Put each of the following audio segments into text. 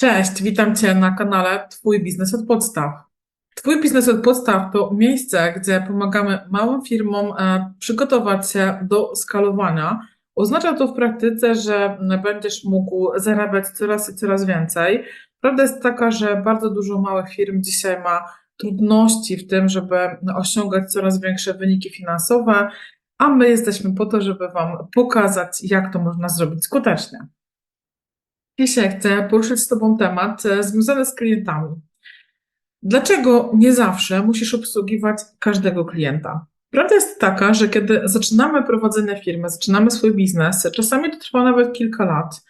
Cześć, witam Cię na kanale Twój biznes od podstaw. Twój biznes od podstaw to miejsce, gdzie pomagamy małym firmom e, przygotować się do skalowania. Oznacza to w praktyce, że będziesz mógł zarabiać coraz i coraz więcej. Prawda jest taka, że bardzo dużo małych firm dzisiaj ma trudności w tym, żeby osiągać coraz większe wyniki finansowe, a my jesteśmy po to, żeby Wam pokazać, jak to można zrobić skutecznie. Dzisiaj chcę poruszyć z Tobą temat e, związany z klientami. Dlaczego nie zawsze musisz obsługiwać każdego klienta? Prawda jest taka, że kiedy zaczynamy prowadzenie firmy, zaczynamy swój biznes, czasami to trwa nawet kilka lat,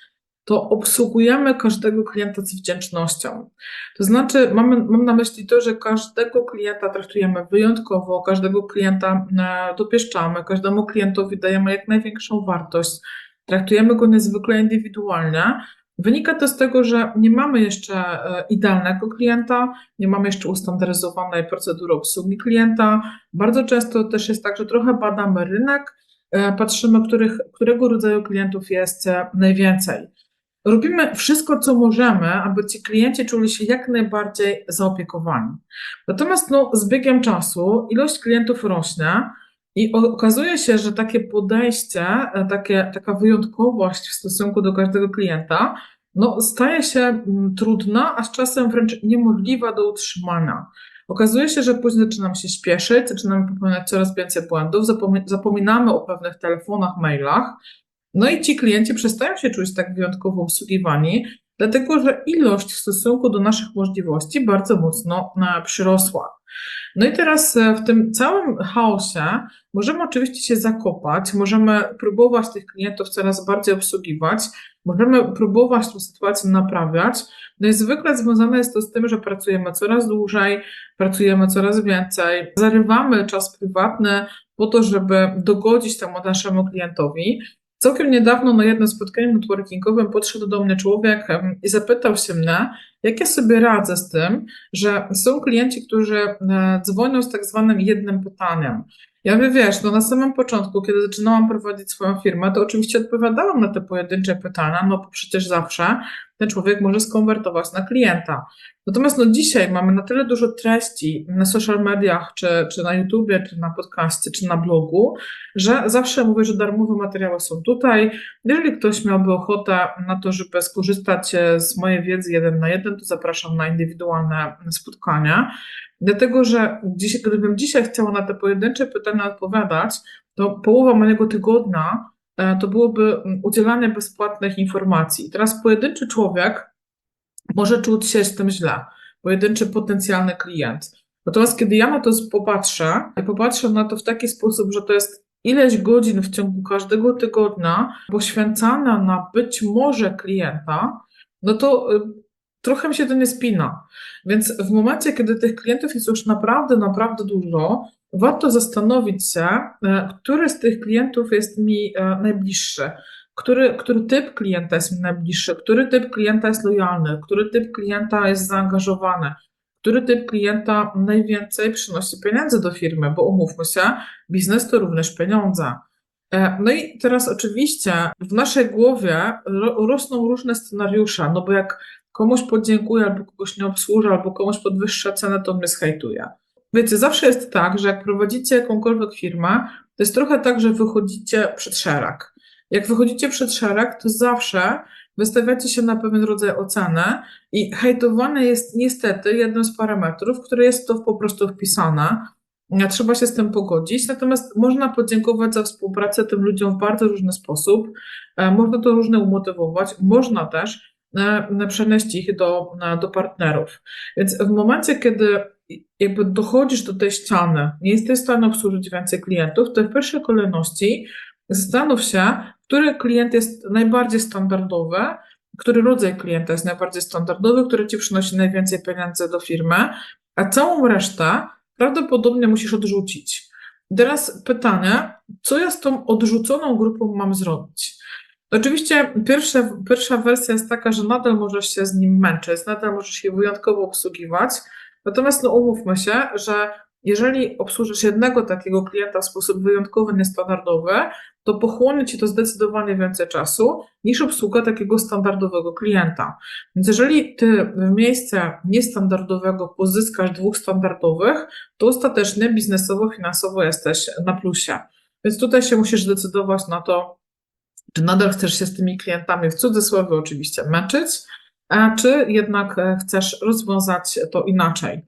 to obsługujemy każdego klienta z wdzięcznością. To znaczy, mamy, mam na myśli to, że każdego klienta traktujemy wyjątkowo, każdego klienta e, dopieszczamy, każdemu klientowi dajemy jak największą wartość, traktujemy go niezwykle indywidualnie, Wynika to z tego, że nie mamy jeszcze e, idealnego klienta, nie mamy jeszcze ustandaryzowanej procedury obsługi klienta. Bardzo często też jest tak, że trochę badamy rynek, e, patrzymy, których, którego rodzaju klientów jest e, najwięcej. Robimy wszystko, co możemy, aby ci klienci czuli się jak najbardziej zaopiekowani. Natomiast no, z biegiem czasu ilość klientów rośnie, i okazuje się, że takie podejście, takie, taka wyjątkowość w stosunku do każdego klienta, no, staje się mm, trudna, a z czasem wręcz niemożliwa do utrzymania. Okazuje się, że później zaczynamy się śpieszyć, zaczynamy popełniać coraz więcej błędów, zapominamy o pewnych telefonach, mailach, no i ci klienci przestają się czuć tak wyjątkowo obsługiwani, dlatego że ilość w stosunku do naszych możliwości bardzo mocno e, przyrosła. No i teraz e, w tym całym chaosie możemy oczywiście się zakopać, możemy próbować tych klientów coraz bardziej obsługiwać, możemy próbować tę sytuację naprawiać. No i zwykle związane jest to z tym, że pracujemy coraz dłużej, pracujemy coraz więcej, zarywamy czas prywatny po to, żeby dogodzić temu naszemu klientowi. Całkiem niedawno na jednym spotkaniu networkingowym podszedł do mnie człowiek i zapytał się mnie, jak ja sobie radzę z tym, że są klienci, którzy e, dzwonią z tak zwanym jednym pytaniem. Ja mówię, wiesz, no na samym początku, kiedy zaczynałam prowadzić swoją firmę, to oczywiście odpowiadałam na te pojedyncze pytania, no bo przecież zawsze ten człowiek może skonwertować na klienta. Natomiast no dzisiaj mamy na tyle dużo treści na social mediach, czy, czy na YouTubie, czy na podcaście, czy na blogu, że zawsze mówię, że darmowe materiały są tutaj. Jeżeli ktoś miałby ochotę na to, żeby skorzystać z mojej wiedzy jeden na jeden, to zapraszam na indywidualne spotkania. Dlatego, że dziś, gdybym dzisiaj chciała na te pojedyncze pytania odpowiadać, to połowa mojego tygodnia e, to byłoby udzielanie bezpłatnych informacji. Teraz pojedynczy człowiek może czuć się z tym źle, pojedynczy potencjalny klient. Natomiast kiedy ja na to popatrzę, i popatrzę na to w taki sposób, że to jest ileś godzin w ciągu każdego tygodnia poświęcana na być może klienta, no to y, trochę mi się to nie spina. Więc w momencie, kiedy tych klientów jest już naprawdę, naprawdę dużo, warto zastanowić się, e, który z tych klientów jest mi e, najbliższy. Który, który typ klienta jest mi najbliższy, który typ klienta jest lojalny, który typ klienta jest zaangażowany, który typ klienta najwięcej przynosi pieniędzy do firmy, bo umówmy się, biznes to również pieniądze. E, no i teraz oczywiście w naszej głowie rosną różne scenariusze, no bo jak komuś podziękuję, albo kogoś nie obsłużę, albo komuś podwyższa cenę, to mnie zhejtuje. Wiecie, zawsze jest tak, że jak prowadzicie jakąkolwiek firmę, to jest trochę tak, że wychodzicie przed szereg. Jak wychodzicie przed szereg, to zawsze wystawiacie się na pewien rodzaj oceny i hejtowane jest niestety jednym z parametrów, który jest to po prostu wpisane. Trzeba się z tym pogodzić, natomiast można podziękować za współpracę tym ludziom w bardzo różny sposób. E, można to różnie umotywować, można też przenieść ich do, do partnerów. Więc w momencie, kiedy jakby dochodzisz do tej ściany, nie jesteś w stanie obsłużyć więcej klientów, to w pierwszej kolejności zastanów się, który klient jest najbardziej standardowy, który rodzaj klienta jest najbardziej standardowy, który ci przynosi najwięcej pieniędzy do firmy, a całą resztę prawdopodobnie musisz odrzucić. teraz pytanie, co ja z tą odrzuconą grupą mam zrobić? Oczywiście pierwsza, pierwsza wersja jest taka, że nadal możesz się z nim męczyć, nadal możesz je wyjątkowo obsługiwać, natomiast no umówmy się, że jeżeli obsłużysz jednego takiego klienta w sposób wyjątkowy, niestandardowy, to pochłonie ci to zdecydowanie więcej czasu niż obsługa takiego standardowego klienta. Więc jeżeli ty w miejsce niestandardowego pozyskasz dwóch standardowych, to ostatecznie biznesowo, finansowo jesteś na plusie. Więc tutaj się musisz zdecydować na to, czy nadal chcesz się z tymi klientami w cudzysłowie oczywiście męczyć, czy jednak e, chcesz rozwiązać to inaczej.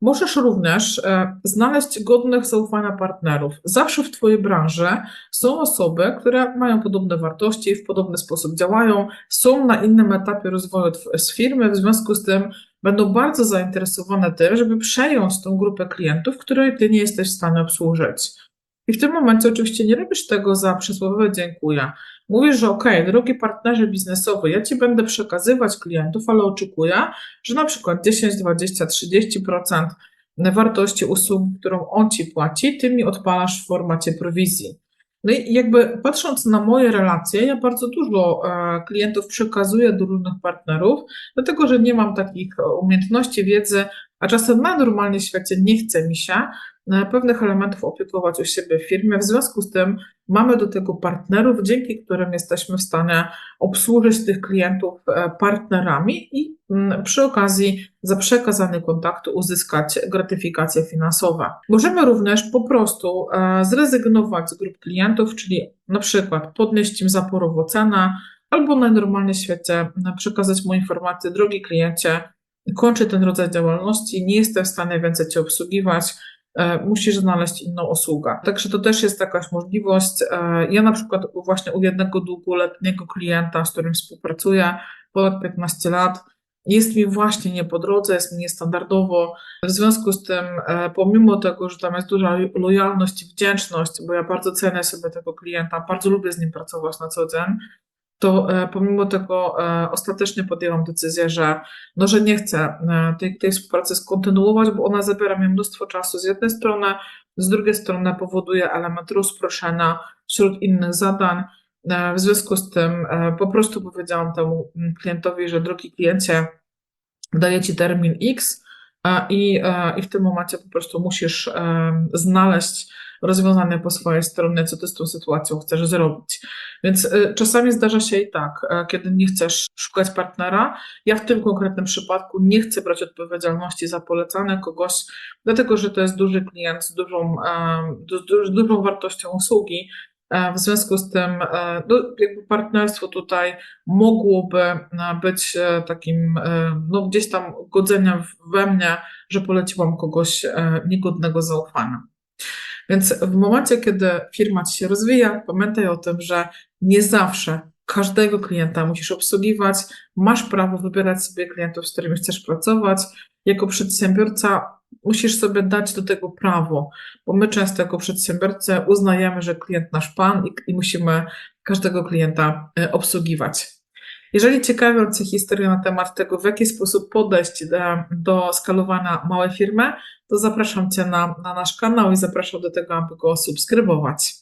Możesz również e, znaleźć godnych zaufania partnerów. Zawsze w Twojej branży są osoby, które mają podobne wartości, w podobny sposób działają, są na innym etapie rozwoju z firmy, w związku z tym będą bardzo zainteresowane tym, żeby przejąć tą grupę klientów, której Ty nie jesteś w stanie obsłużyć. I w tym momencie oczywiście nie robisz tego za przysłowiowe dziękuję. Mówisz, że ok, drogi partnerze biznesowy, ja Ci będę przekazywać klientów, ale oczekuję, że na przykład 10, 20, 30% wartości usługi, którą on Ci płaci, Ty mi odpalasz w formacie prowizji. No i jakby patrząc na moje relacje, ja bardzo dużo e, klientów przekazuję do różnych partnerów, dlatego że nie mam takich umiejętności, wiedzy, a czasem na normalnym świecie nie chce mi się e, pewnych elementów opiekować u siebie w firmie. W związku z tym mamy do tego partnerów, dzięki którym jesteśmy w stanie obsłużyć tych klientów e, partnerami i mm, przy okazji za przekazanie kontaktu uzyskać gratyfikacje finansowe. Możemy również po prostu e, zrezygnować z grup klientów, czyli na przykład podnieść im zaporowo cenę, albo na normalnym świecie przekazać mu informację, drogi kliencie, kończy ten rodzaj działalności, nie jestem w stanie więcej Cię obsługiwać, e, musisz znaleźć inną usługę. Także to też jest jakaś możliwość. E, ja na przykład właśnie u jednego długoletniego klienta, z którym współpracuję, ponad 15 lat, jest mi właśnie nie po drodze, jest mi niestandardowo. W związku z tym, e, pomimo tego, że tam jest duża lojalność i wdzięczność, bo ja bardzo cenię sobie tego klienta, bardzo lubię z nim pracować na co dzień, to e, pomimo tego e, ostatecznie podjęłam decyzję, że, no, że nie chcę e, tej, tej współpracy skontynuować, bo ona zabiera mi mnóstwo czasu z jednej strony, z drugiej strony powoduje element rozproszenia wśród innych zadań. W związku z tym po prostu powiedziałam temu klientowi, że drogi kliencie, daję Ci termin X i, i w tym momencie po prostu musisz znaleźć rozwiązane po swojej stronie, co ty z tą sytuacją chcesz zrobić. Więc y, czasami zdarza się i tak, e, kiedy nie chcesz szukać partnera. Ja w tym konkretnym przypadku nie chcę brać odpowiedzialności za polecane kogoś, dlatego że to jest duży klient z dużą, z dużą wartością usługi. E, w związku z tym no, jakby partnerstwo tutaj mogłoby być takim no, gdzieś tam godzeniem we mnie, że poleciłam kogoś niegodnego zaufania. Więc w momencie, kiedy firma ci się rozwija, pamiętaj o tym, że nie zawsze każdego klienta musisz obsługiwać, masz prawo wybierać sobie klientów, z którymi chcesz pracować. Jako przedsiębiorca musisz sobie dać do tego prawo, bo my często jako przedsiębiorcy uznajemy, że klient nasz pan i, i musimy każdego klienta y, obsługiwać. Jeżeli ciekawią Cię historie na temat tego, w jaki sposób podejść do, do skalowania małej firmy, to zapraszam Cię na, na nasz kanał i zapraszam do tego, aby go subskrybować.